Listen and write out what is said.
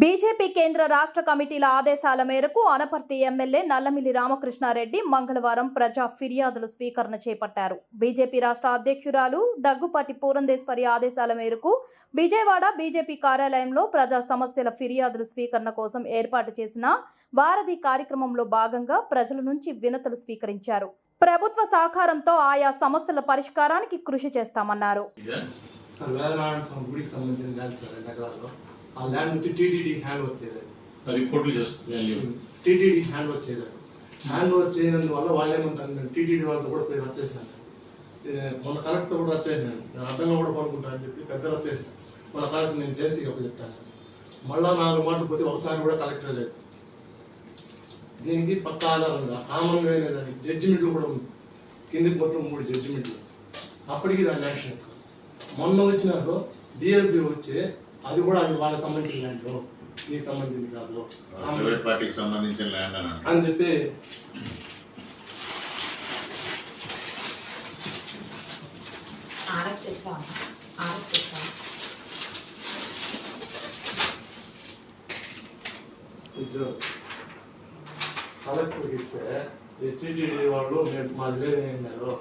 BJP కేంద్ర రాష్ట్ర కమిటీల ఆదేశాల మేరకు అనపర్తి ఎమ్మెల్యే నల్లమిల్లి రామకృష్ణారెడ్డి మంగళవారం ప్రజా ఫిర్యాదుల స్వీకరణ చేపట్టారు. బీజేపీ రాష్ట్ర అధ్యక్షురాలు దగ్గుపాటి పూరంధేశ్వరి ఆదేశాల మేరకు విజయవాడ బీజేపీ కార్యాలయంలో ప్రజా సమస్యల ఫిర్యాదుల స్వీకరణ కోసం ఏర్పాటు చేసిన వారధి కార్యక్రమంలో భాగంగా ప్రజల నుంచి వినతులు స్వీకరించారు. ప్రభుత్వ సహకారంతో ఆయా సమస్యల పరిష్కారానికి కృషి చేస్తామన్నారు. ఆ ల్యాండ్ వచ్చి టీటీడీ హ్యాండ్ ఓవర్ చేయలేదు. అది కోర్టులు చేస్తుంది టీటీడీ హ్యాండ్ ఓవర్ చేయలేదు. హ్యాండ్ ఓవర్ చేయనందువల్ల వాళ్ళు ఏమంటారు నేను టీటీడీ వాళ్ళతో కూడా పోయి రచ్చేసినాను ఏ, మన కలెక్టర్ కూడా రచ్చేసినాను నేను అడ్డంగా కూడా పడుకుంటా అని చెప్పి పెద్ద రచ్చేసిన మన కలెక్టర్ నేను చేసి ఒక చెప్తాను. మళ్ళా నాలుగు మాటలు పోతే ఒకసారి కూడా కలెక్టర్ లేదు. దీనికి పక్క ఆధారంగా కామన్ వేయలేదని జడ్జిమెంట్లు కూడా ఉంది. కిందికి మొత్తం మూడు జడ్జిమెంట్లు అప్పటికి దాని యాక్షన్. మొన్న వచ్చినారు డిఎల్పి వచ్చి అది కూడా అది వాళ్ళకి సంబంధించిన ల్యాండ్ నీకు సంబంధించింది కాదు ప్రైవేట్ పార్టీకి సంబంధించిన ల్యాండ్ అని. అని చెప్పి కలెక్టర్కి ఇస్తే టీటీడీ వాళ్ళు మేము మాది లేదు అన్నారు